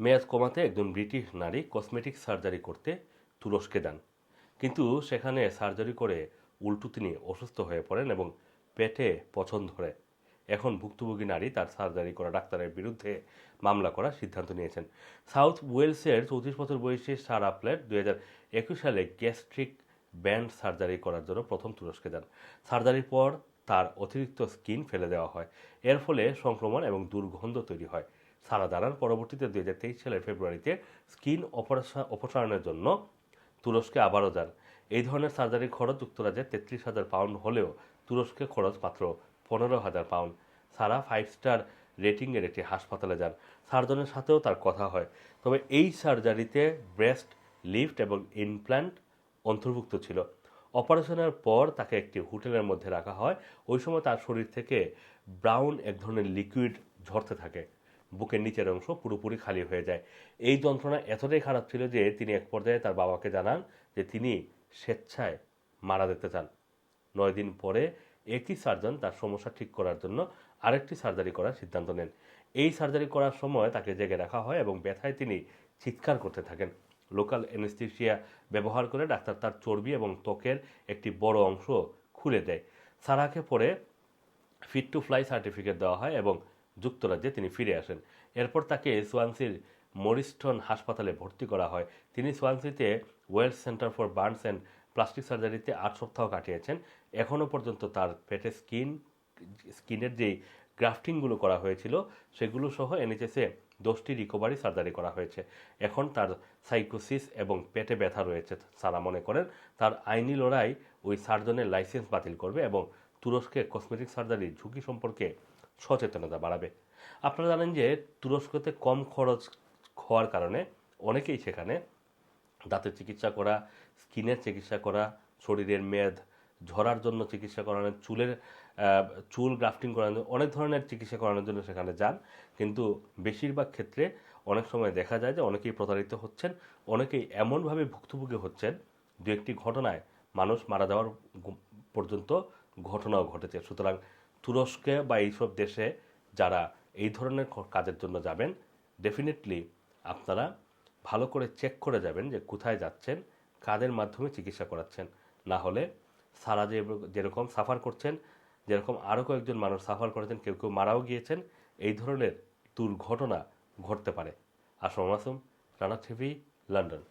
মেয়াদ কমাতে একজন ব্রিটিশ নারী কসমেটিক সার্জারি করতে তুরস্কে যান। কিন্তু সেখানে সার্জারি করে উল্টো তিনি অসুস্থ হয়ে পড়েন এবং পেটে পছন্দ ধরে। এখন ভুক্তভোগী নারী তার সার্জারি করা ডাক্তারের বিরুদ্ধে মামলা করার সিদ্ধান্ত নিয়েছেন। সাউথ ওয়েলসের চৌত্রিশ বছর বয়সী সারা প্লেট দুই হাজার একুশ সালে গ্যাস্ট্রিক ব্যান্ড সার্জারি করার জন্য প্রথম তুরস্কে যান। সার্জারির পর তার অতিরিক্ত স্কিন ফেলে দেওয়া হয়। এর ফলে সংক্রমণ এবং দুর্গন্ধ তৈরি হয়। সারা জানান পরবর্তীতে দুই হাজার তেইশ সালের ফেব্রুয়ারিতে স্কিন অপসারণের জন্য তুরস্কে আবারও যান। এই ধরনের সার্জারির খরচ যুক্তরাজ্যে তেত্রিশ হাজার পাউন্ড হলেও তুরস্কে খরচ মাত্র পনেরো হাজার পাউন্ড। সারা ফাইভ স্টার রেটিংয়ের একটি হাসপাতালে যান। সার্জনের সাথেও তার কথা হয়। তবে এই সার্জারিতে ব্রেস্ট, লিফট এবং ইমপ্ল্যান্ট অন্তর্ভুক্ত ছিল। অপারেশনের পর তাকে একটি হোটেলের মধ্যে রাখা হয়। ওই সময় তার শরীর থেকে ব্রাউন এক ধরনের লিকুইড ঝরতে থাকে। বুকের নিচের অংশ পুরোপুরি খালি হয়ে যায়। এই যন্ত্রণা এতটাই খারাপ ছিল যে তিনি এক পর্যায়ে তার বাবাকে জানান যে তিনি স্বেচ্ছায় মারা যেতে চান। নয় দিন পরে একই সার্জন তার সমস্যা ঠিক করার জন্য আরেকটি সার্জারি করার সিদ্ধান্ত নেন। এই সার্জারি করার সময় তাকে জেগে রাখা হয় এবং ব্যথায় তিনি চিৎকার করতে থাকেন। লোকাল অ্যানেস্থেশিয়া ব্যবহার করে ডাক্তার তার চর্বি এবং ত্বকের একটি বড় অংশ খুলে দেয়। সারাকে পরে ফিট টু ফ্লাই সার্টিফিকেট দেওয়া হয় এবং যুক্তরাজ্যে তিনি ফিরে আসেন। এরপর তাকে সোয়ানসির মরিস্টন হাসপাতালে ভর্তি করা হয়। তিনি সোয়ানসিতে Wales centre for burns and plastic সার্জারিতে আট সপ্তাহ কাটিয়েছেন। এখনও পর্যন্ত তার পেটে স্কিন, স্কিনের যেই গ্রাফটিংগুলো করা হয়েছিল, সেগুলো সহ এনএচএসে দশটি রিকভারি সার্জারি করা হয়েছে। এখন তার সাইকোসিস এবং পেটে ব্যথা রয়েছে সারা মনে করেন। তার আইনি লড়াই ওই সার্জনের লাইসেন্স বাতিল করবে এবং তুরস্কে কসমেটিক সার্জারির ঝুঁকি সম্পর্কে সচেতনতা বাড়াবে। আপনারা জানেন যে তুরস্কতে কম খরচ হওয়ার কারণে অনেকেই সেখানে দাঁতের চিকিৎসা করা, স্কিনের চিকিৎসা করা, শরীরের মেদ, ঝরার জন্য চিকিৎসা করানোর চুলের চুল গ্রাফটিং করানো, অনেক ধরনের চিকিৎসা করানোর জন্য সেখানে যান। কিন্তু বেশিরভাগ ক্ষেত্রে অনেক সময় দেখা যায় যে অনেকেই প্রতারিত হচ্ছেন, অনেকেই এমনভাবে ভুক্তভোগী হচ্ছেন, দু একটি ঘটনায় মানুষ মারা যাওয়ার পর্যন্ত ঘটনাও ঘটেছে। সুতরাং তুরস্কে বা এইসব দেশে যারা এই ধরনের কাজের জন্য যাবেন ডেফিনেটলি আপনারা ভালো করে চেক করে যাবেন যে কোথায় যাচ্ছেন, কাদের মাধ্যমে চিকিৎসা করাচ্ছেন। না হলে সারা যে যেরকম সাফার করছেন, যেরকম আরও কয়েকজন মানুষ সাফার করেছেন, কেউ কেউ মারাও গিয়েছেন, এই ধরনের দুর্ঘটনা ঘটতে পারে। Assam Masum Rana TV, London.